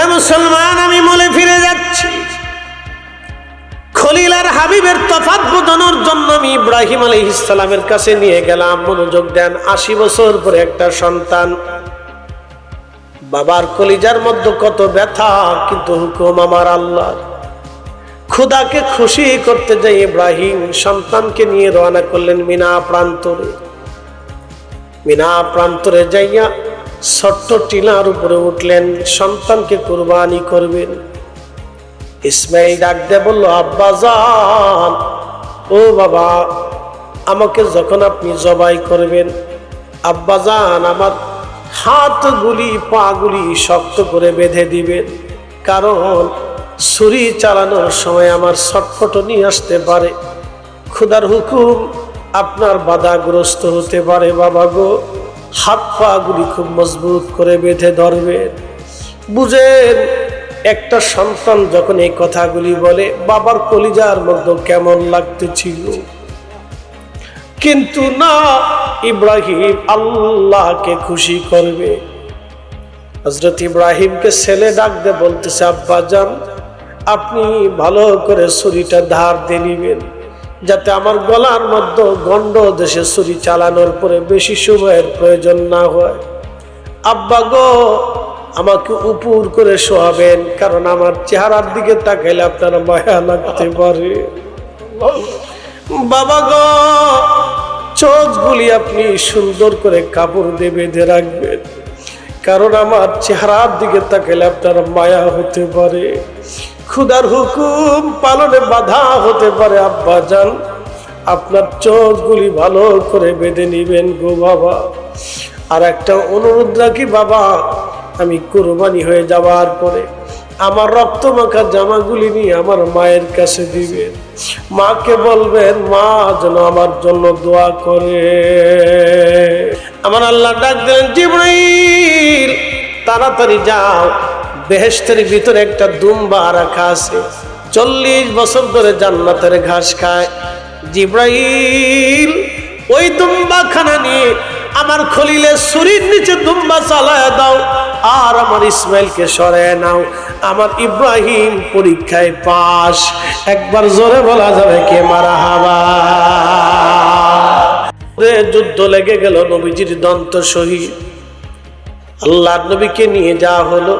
এ মুসলমান, আমি মলে ফিরে যাচ্ছি। খলিল আর হাবিবের তফাৎ বোঝানোর জন্য আমি ইব্রাহিম আলী ইসলামের কাছে নিয়ে গেলাম। মনোযোগ দেন, আশি বছর পরে একটা সন্তান। বাবার কলিজার মধ্যে কত ব্যথা, কিন্তু হুকুম আমার আল্লাহ। খুদাকে খুশি করতে যাই ইব্রাহিম সন্তানকে নিয়ে রওনা করলেন মিনা প্রান্তরে। মিনা প্রান্তরে যাইয়া ছোট্ট টিলার উপরে উঠলেন, সন্তানকে কুরবানি করবেন। ইসমাইল ডাক দে বলল, আব্বা যান ও বাবা, আমাকে যখন আপনি জবাই করবেন, আব্বা যান আমার হাতগুলি, পাগুলি শক্ত করে বেঁধে দিবেন। কারণ ছুরি চালানোর সময় আমার ছটফট নিয়ে আসতে পারে। খুদার হুকুম আপনার বাধাগ্রস্ত হতে পারে, বাবা গো। হাত পাগুলি খুব মজবুত করে বেঁধে ধরবেন বুঝেন, একটা সন্তান যখন এই কথাগুলি বলে, বাবার কলিজার মধ্যে কেমন লাগতেছিল। কিন্তু না, ইব্রাহিম আল্লাহকে খুশি করবে। হজরত ইব্রাহিমকে ছেলে ডাকতে বলতেছে, আব্বা, যান, আপনি ভালো করে ছুরিটা ধার দিয়ে নিবেন। যাতে আমার গলার মধ্যে গন্ড দেশে ছুরি চালানোর পরে বেশি সময়ের প্রয়োজন না হয়। আব্বা গো, আমাকে উপর করে শোয়াবেন, কারণ আমার চেহারার দিকে তাকাইলে আপনার মায়া লাগতে পারে। বাবা গো, চোখগুলি আপনি সুন্দর করে কাপড় দিয়ে বেঁধে রাখবেন, কারণ আমার চেহারার দিকে তাকাইলে আপনার মায়া হতে পারে। খুদার হুকুম পালনে বাধা হতে পারে, আব্বা যান আপনার চোখগুলি ভালো করে বেঁধে নিবেন গো বাবা। আর একটা অনুরোধ রাখি বাবা, আমি কোরবানি হয়ে যাওয়ার পরে আমার রক্ত মাখা জামাগুলি নিয়ে আমার মায়ের কাছে দিবেন। মাকে বলবেন, মা যেন আমার জন্য দোয়া করে। আমার আল্লাহ ডাক দেন, জিব্রাইল, তাড়াতাড়ি যাও। বেহেস্তের ভিতরে একটা দুম্বা রাখা আছে। চল্লিশ বছর ধরে জান্নাতের ঘাস খায়। জিব্রাইল ওই দুম্বা খানা নিয়ে আমার খলিলে শরীর নিচে দুম্বা চালায় দাও, আর আমার ইসমাইলকে সরায় নাও। আমার ইব্রাহিম পরীক্ষায় পাস একবার জোরে বলা যাবে কে মারা হাবা। যুদ্ধ লেগে গেল নবীজির দন্ত শহীদ আল্লাহ নবীকে নিয়ে যাওয়া হলো।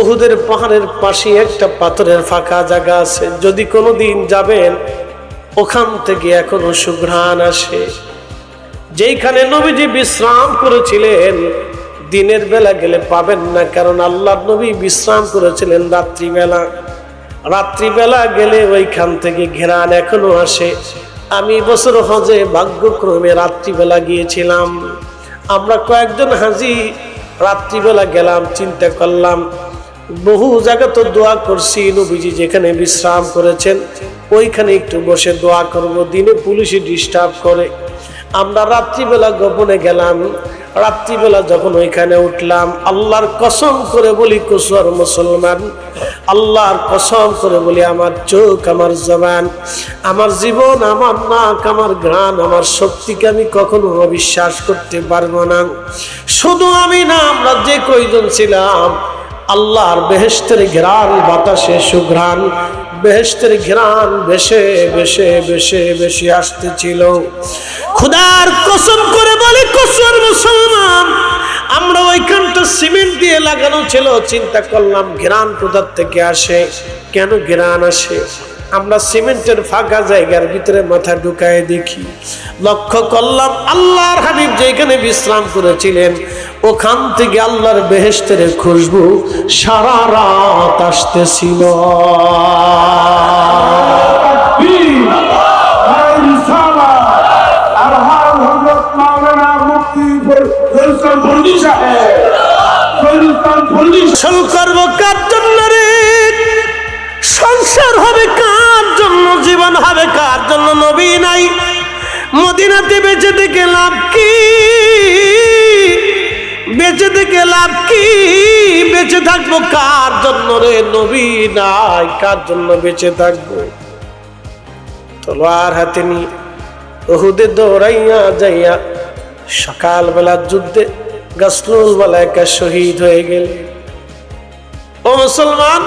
উহুদের পাহাড়ের পাশে একটা পাথরের ফাঁকা জায়গা আছে। যদি কোনো দিন যাবেন, ওখান থেকে এখনও সুঘ্রাণ আসে। যেইখানে নবীজি বিশ্রাম করেছিলেন, দিনের বেলা গেলে পাবেন না, কারণ আল্লাহ নবী বিশ্রাম করেছিলেন রাত্রিবেলা। রাত্রিবেলা গেলে ওইখান থেকে ঘেরান এখনও আসে। আমি বছর হজে ভাগ্যক্রমে রাত্রিবেলা গিয়েছিলাম। আমরা কয়েকজন হাজি রাত্রিবেলা গেলাম, চিন্তা করলাম বহু জায়গা তো দোয়া করছি নবীজি যেখানে বিশ্রাম করেছেন, ওইখানে একটু বসে দোয়া করব, দিনে পুলিশে ডিস্টার্ব করে। আমরা রাত্রিবেলা গোপনে গেলাম, রাত্রিবেলা যখন ওইখানে উঠলাম, আল্লাহর কসম করে বলি কুসর মুসলমান, আল্লাহর কসম করে বলি, আমার চোখ, আমার জবান, আমার জীবন, আমার নাক, আমার ঘ্রাণ, আমার শক্তিকে আমি কখনো অবিশ্বাস করতে পারব না। শুধু আমি না, আমরা যে কয়জন ছিলাম আল্লাহর বেহেস্তের ঘ্রাণ, বাতাসে সুঘ্রাণ বেহেস্তের ঘ্রাণ বেশে বেশে বেশে বেশি আসতেছিল। খুদার কসম করে বলে কসর মুসলমান, আমরা ওইখানটা সিমেন্ট দিয়ে লাগানো ছিল, চিন্তা করলাম ঘ্রাণ কোথার থেকে আসে? কেন ঘ্রাণ আসে? আমরা সিমেন্টের ফাঁকা জায়গার ভিতরে মাথা ঢুকায় দেখি। লক্ষ্য করলাম আল্লাহর হাবিব যেখানে বিশ্রাম করেছিলেন ওখান থেকে আল্লাহর বেহেস্তের খুশবু সারা রাত আসতেছিল। ফসল করব কার জন্য রে? সংসার হবে কার জন্য, জীবন হবে কার জন্য, নবী নাই। মদিনাতে বেঁচে থেকে লাভ কি? বেঁচে থেকে লাভ কি? বেঁচে থাকব কার জন্য রে? নবী নাই, কার জন্য বেঁচে থাকব? তলোয়ার হাতে নিয়ে ওহুদে দৌড়াইয়া যাইয়া সকালবেলা যুদ্ধে গাছলুল মালাইকা শহীদ হয়ে গেল। ও মুসলমান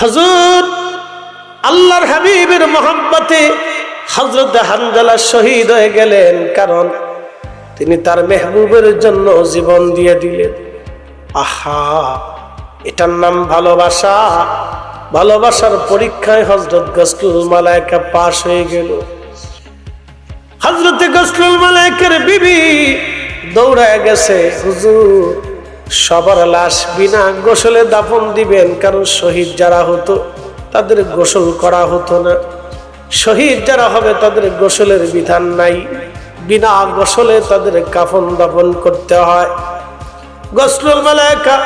হজুর, আল্লাহর হাবিবের মোহাম্মতে হজরত হানজালা শহীদ হয়ে গেলেন, কারণ তিনি তার মেহবুবের জন্য জীবন দিয়ে দিলেন। আহা, এটার নাম ভালোবাসা। ভালোবাসার পরীক্ষায় হজরত গসলুল মালায়কা পাশ হয়ে গেল। হজরতে গসলুল মালায়কের বিবি দৌড়ায় গেছে, হুজুর। সবার লাশ বিনা গোসলে দাফন দিবেন, কারণ শহীদ যারা হতো তাদের গোসল করা হতো না। শহীদ যারা হবে তাদের গোসলের বিধান নাই। বিনা গোসলে তাদের কাফন দাফন করতে হয়। গসলুল মালায়কা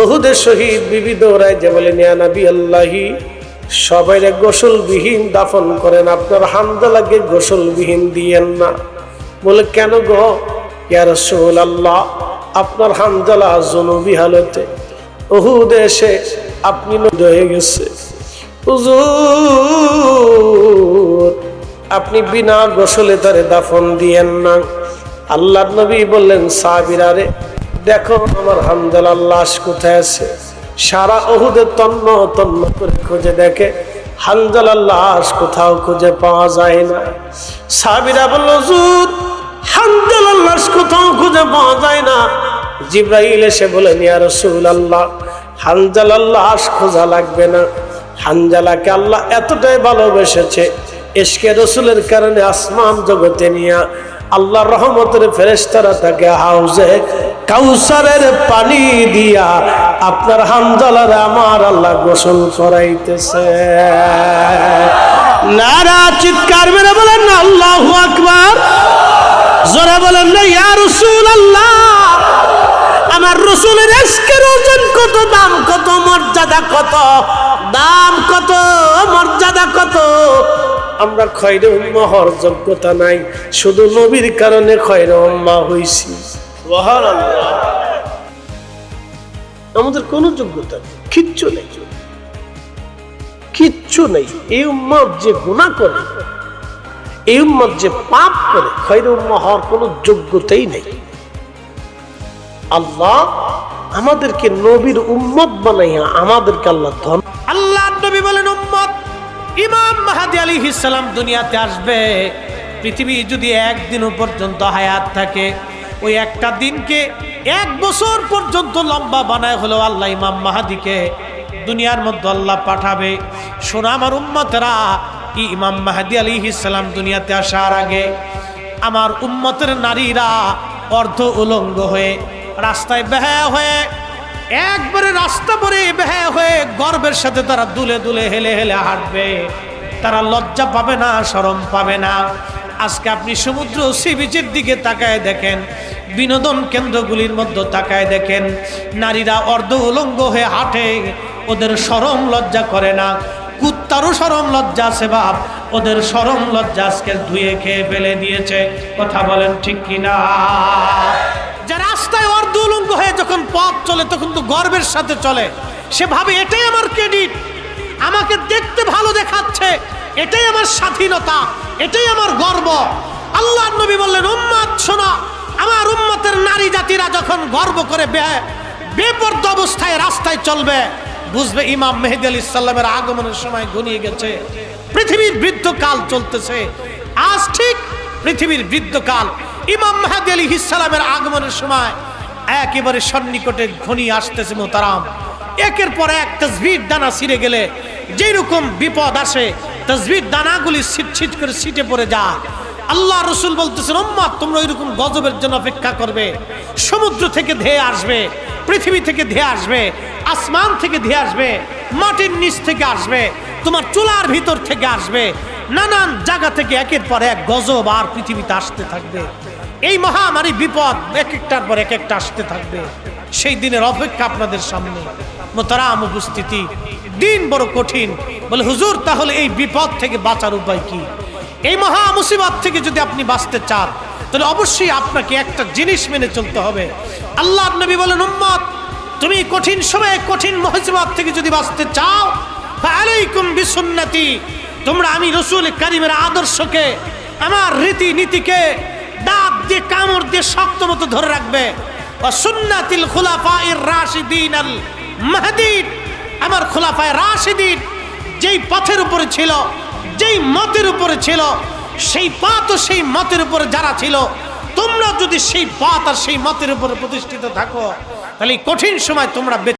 ওহুদের শহীদ বিবি দৌড়ায় যে বলে নিয়া আল্লাহি সবাই গোসলবিহীন দাফন করেন, আপনার হামদালাকে গোসলবিহীন দিয়েন না। বলে, কেন গো? ইয়া রসুল আল্লাহ আপনার হামদালা জনবি হালতে ওহুদ এসে আপনি হয়ে গেছে। আপনি বিনা গোসলে তারে দাফন দিয়েন না। আল্লাহ নবী বললেন সাবিরারে দেখো আমার হামদালার লাশ কোথায় আছে। সারা অহুদের তন্ন তন্ন করে খুঁজে দেখে হামদালার লাশ কোথাও খুঁজে পাওয়া যায় না। সাবিরা বলল, হুজুর পাওয়া যায় না। জিব্রাইল এসে বলেন, ইয়া রসুল আল্লাহ হানজালার লাশ খোঁজা লাগবে না। হানজালাকে আল্লাহ এতটাই ভালোবেসেছে এসকে রসুলের কারণে আসমান জগতে নিয়ে আল্লাহ রহমতের ফেরেস্তারা তাকে হাউজে কাউসারের পানি দিয়া আপনার হামজালার আমার আল্লাহ গোসল করাইতেছে। নারা চিৎকার মেরে বলেন, আল্লাহ আকবার। জোরে বলেন না ইয়া রসুল আল্লাহ আমার রসুলের এসকের ওজন কত, দাম কত, মর্যাদা কত, দাম কত, মর্যাদা কত? আমরা খয়রে উম্মা হওয়ার যোগ্যতা নাই, শুধু নবীর কারণে খয়রে উম্মা হইছি। আমাদের কোনো যোগ্যতা নেই, কিচ্ছু নেই। কিচ্ছু নেই। এই উম্মত যে গুণা করে এই উম্মত যে পাপ করে খৈর উম্মা হওয়ার কোনো যোগ্যতাই নেই। আল্লাহ আমাদেরকে নবীর উম্মত বানাইয়া আমাদেরকে আল্লাহ ধন আল্লাহ নবী বলেন, উম্মত, ইমাম মাহাদি আলী ইসলাম দুনিয়াতে আসবে। পৃথিবী যদি একদিনও পর্যন্ত হায়াত থাকে, ওই একটা দিনকে এক বছর পর্যন্ত লম্বা বানায় হলো আল্লাহ ইমাম মাহাদিকে দুনিয়ার মধ্যে আল্লাহ পাঠাবে। শোনা আমার উম্মতেরা কি ইমাম মাহাদি আলী ইসলাম দুনিয়াতে আসার আগে আমার উম্মতের নারীরা অর্ধ উলঙ্গ হয়ে রাস্তায় বেহায়া হয়ে, একবারে রাস্তা পরে বেহায়া হয়ে গর্বের সাথে তারা দুলে দুলে হেলে হেলে হাঁটবে। তারা লজ্জা পাবে না, শরম পাবে না। আজকে আপনি সমুদ্র সি বিচের দিকে তাকায় দেখেন, বিনোদন কেন্দ্রগুলির মধ্যে তাকায় দেখেন, নারীরা অর্ধ উলঙ্গ হয়ে হাঁটে, ওদের সরম লজ্জা করে না। কুত্তারও সরম লজ্জা আছে বাপ। ওদের সরম লজ্জা আজকে ধুয়ে খেয়ে ফেলে দিয়েছে। কথা বলেন ঠিক কিনা? যে রাস্তায় অর্ধলঙ্গ হয়ে যখন পথ চলে, তখন তো গর্বের সাথে চলে। সে ভাবে, এটাই আমার ক্রেডিট। আমাকে দেখতে ভালো দেখাচ্ছে। এটাই আমার স্বাধীনতা। এটাই আমার গর্ব। আল্লাহ নবী বললেন, উম্মাদ, শোনা। আমার উম্মতের নারী জাতিরা যখন গর্ব করে বেপর্দ অবস্থায় রাস্তায় চলবে বুঝবে ইমাম মেহেদি আলী ইসাল্লামের আগমনের সময় ঘনিয়ে গেছে। পৃথিবীর বৃদ্ধকাল চলতেছে। আজ ঠিক পৃথিবীর বৃদ্ধকাল ইমাম মাহাদি আলী ইসালামের আগমনের সময় একেবারে সন্নিকটে ঘনিয়ে আসতেছে মোতারাম একের পর এক তসবির দানা ছিঁড়ে গেলে যেরকম বিপদ আসে তসবির দানাগুলি ছিট ছিট করে ছিটে পড়ে যা আল্লাহ রসুল বলতেছেন, উম্মা, তোমরা ওইরকম গজবের জন্য অপেক্ষা করবে। সমুদ্র থেকে ধেয়ে আসবে, পৃথিবী থেকে ধেয়ে আসবে, আসমান থেকে ধেয়ে আসবে, মাটির নিচ থেকে আসবে, তোমার চুলার ভিতর থেকে আসবে, নানান জায়গা থেকে একের পর এক গজব আর পৃথিবীতে আসতে থাকবে। এই মহামারী বিপদ এক একটার পর এক একটা আসতে থাকবে। সেই দিনের অপেক্ষা আপনাদের সামনে। মোতারাম উপস্থিতি। দিন বড় কঠিন। বলে, হুজুর, তাহলে এই বিপদ থেকে বাঁচার উপায় কি? এই মহা মুসিবত থেকে যদি আপনি বাঁচতে চান, তাহলে অবশ্যই আপনাকে একটা জিনিস মেনে চলতে হবে। আল্লাহ নবী বলেন, উম্মত, তুমি কঠিন সময়ে কঠিন মুসিবত থেকে যদি বাঁচতে চাও আলাইকুম বিসুন্নতি। তোমরা আমি রসুল কারিমের আদর্শকে, আমার রীতি নীতিকে দাঁত দিয়ে, কামড় দিয়ে শক্ত মতো ধরে রাখবে। সুন্নাতিল খুলাফা ইর রাশিদিন আল মাহাদির আমার খোলাফায় রাশিদিন যেই পথের উপরে ছিল যেই মতের উপরে ছিল, সেই পাত ও সেই মতের উপরে যারা ছিল, তোমরা যদি সেই পাত আর সেই মতের উপরে প্রতিষ্ঠিত থাকো, তাহলে কঠিন সময় তোমরা